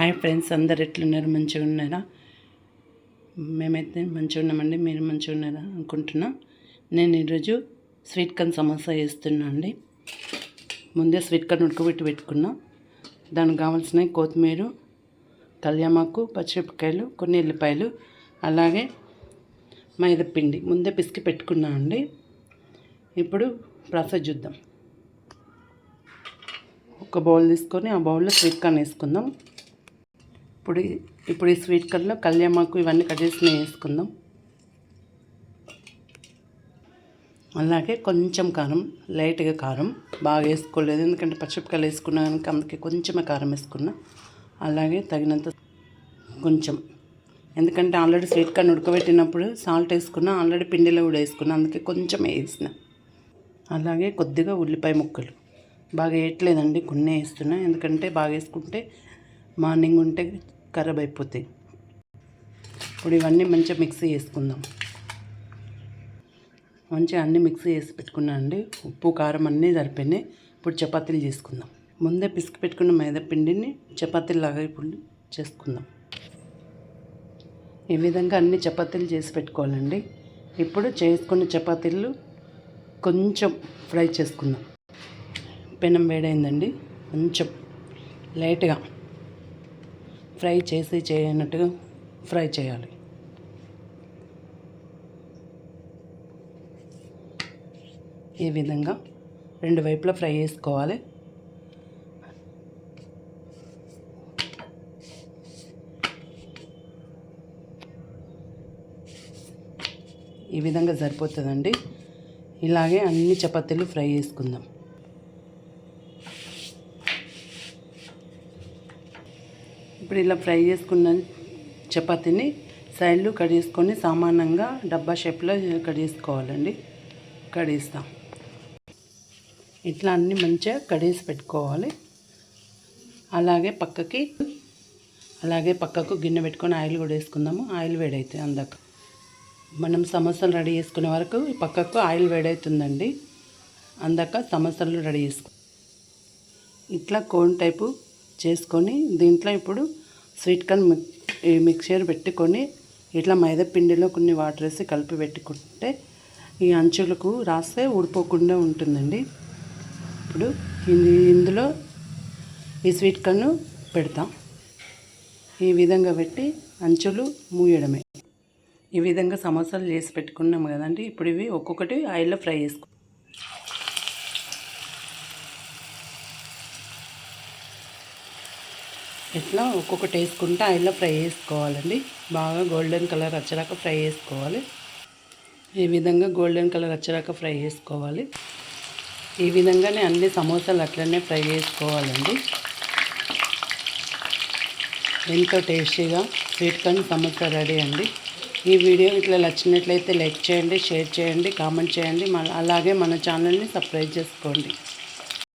Hi friends అందరు ఎట్లున్నారు? మంచిగా ఉన్నారా? మేమైతే మంచిగా ఉన్నామండి మీరు మంచిగా ఉన్నారా అనుకుంటున్నా. నేను ఈరోజు స్వీట్ కార్న్ సమోసా వేస్తున్నా అండి. ముందే స్వీట్ కార్న్ ఉడకబెట్టి పెట్టుకున్నా. దానికి కావాల్సిన కొత్తిమీర కళ్యామాకు పచ్చిమిరపకాయలు కొన్ని ఎల్లిపాయలు అలాగే మైదాపిండి. ముందే పిసికి పెట్టుకున్నా అండి. ఇప్పుడు ప్రాసెస్ చూద్దాం. ఒక బౌల్ తీసుకొని ఆ బౌల్లో స్వీట్ కార్న్ వేసుకుందాం. ఇప్పుడు ఈ- ఇప్పుడు ఈ స్వీట్ కర్రీలో కళ్యామాకు ఇవన్నీ కట్ చేసి వేసుకుందాం. అలాగే కొంచెం కారం లైట్గా కారం బాగా వేసుకోలేదు. ఎందుకంటే పచ్చిమిరపకాయలు వేసుకున్నా కనుక అందుకే కొంచెమే కారం వేసుకున్నా. అలాగే తగినంత కొంచెం. ఎందుకంటే ఆల్రెడీ స్వీట్ కార్న్ ఉడకబెట్టినప్పుడు సాల్ట్ వేసుకున్నా ఆల్రెడీ పిండిలో కూడా వేసుకున్నా అందుకే కొంచెం వేసిన. అలాగే కొద్దిగా ఉల్లిపాయ ముక్కలు. బాగా వేయట్లేదండి కొన్ని వేస్తున్నా. ఎందుకంటే బాగా వేసుకుంటే మార్నింగ్ ఉంటే ఖరాబ్ అయిపోతాయి ఇప్పుడు ఇవన్నీ మంచిగా మిక్సీ చేసుకుందాం. మంచిగా అన్నీ మిక్సీ చేసి పెట్టుకున్నానండి ఉప్పు కారం అన్నీ సరిపోయినాయి. ఇప్పుడు చపాతీలు చేసుకుందాం. ముందే పిసికి పెట్టుకున్న మైదా పిండిని చపాతీలాగా ఇప్పుడు చేసుకుందాం. ఈ విధంగా అన్ని చపాతీలు చేసి పెట్టుకోవాలండి. ఇప్పుడు చేసుకున్న చపాతీలు కొంచెం ఫ్రై చేసుకుందాం. పెనం వేడైందండి. కొంచెం లైట్గా ఫ్రై చేసి చేయనట్టుగా ఫ్రై చేయాలి. ఈ విధంగా రెండు వైపులా ఫ్రై చేసుకోవాలి. ఈ విధంగా సరిపోతుందండి. ఇలాగే అన్ని చపాతీలు ఫ్రై చేసుకుందాం. ఇప్పుడు ఇలా ఫ్రై చేసుకున్న చపాతీని సైడ్లు కట్ చేసుకొని సామాన్యంగా డబ్బా షేప్లో కట్ చేసుకోవాలండి కడిగిస్తాం. ఇట్లా అన్నీ మంచిగా కడిగేసి పెట్టుకోవాలి. అలాగే పక్కకి అలాగే పక్కకు గిన్నె పెట్టుకొని ఆయిల్ కూడా వేసుకుందాము. ఆయిల్ వేడైతే అందాక. మనం సమోసాలు రెడీ చేసుకునే వరకు పక్కకు ఆయిల్ వేడవుతుందండి అందాక సమోసాలు రెడీ చేసుకో ఇట్లా కోన్ టైపు చేసుకొని దీంట్లో ఇప్పుడు స్వీట్ కార్న్ ఈ మిక్చర్ పెట్టుకొని ఇట్లా మైదా పిండిలో కొన్ని వాటర్ వేసి కలిపి పెట్టుకుంటే ఈ అంచులకు రాస్తే ఊడిపోకుండా ఉంటుందండి. ఇప్పుడు ఇందులో ఈ స్వీట్ కార్న్ పెడతాం. ఈ విధంగా పెట్టి అంచులు మూయడమే. ఈ విధంగా సమోసాలు చేసి పెట్టుకున్నాం కదండి. ఇప్పుడు ఇవి ఒక్కొక్కటి ఆయిల్లో ఫ్రై చేసుకో ఇట్లా ఒక్కొక్కటి వేసుకుంటే ఆయిల్లో ఫ్రై చేసుకోవాలండి. బాగా గోల్డెన్ కలర్ వచ్చేదాకా ఫ్రై చేసుకోవాలి. ఈ విధంగా గోల్డెన్ కలర్ వచ్చేదాకా ఫ్రై చేసుకోవాలి. ఈ విధంగానే అన్ని సమోసాలు అట్లనే ఫ్రై చేసుకోవాలండి. ఎంతో టేస్టీగా స్వీట్ కార్న్ సమోసా రెడీ అండి. ఈ వీడియో ఇట్లా నచ్చినట్లయితే లైక్ చేయండి షేర్ చేయండి కామెంట్ చేయండి. అలాగే మన ఛానల్ని సబ్స్క్రైబ్ చేసుకోండి.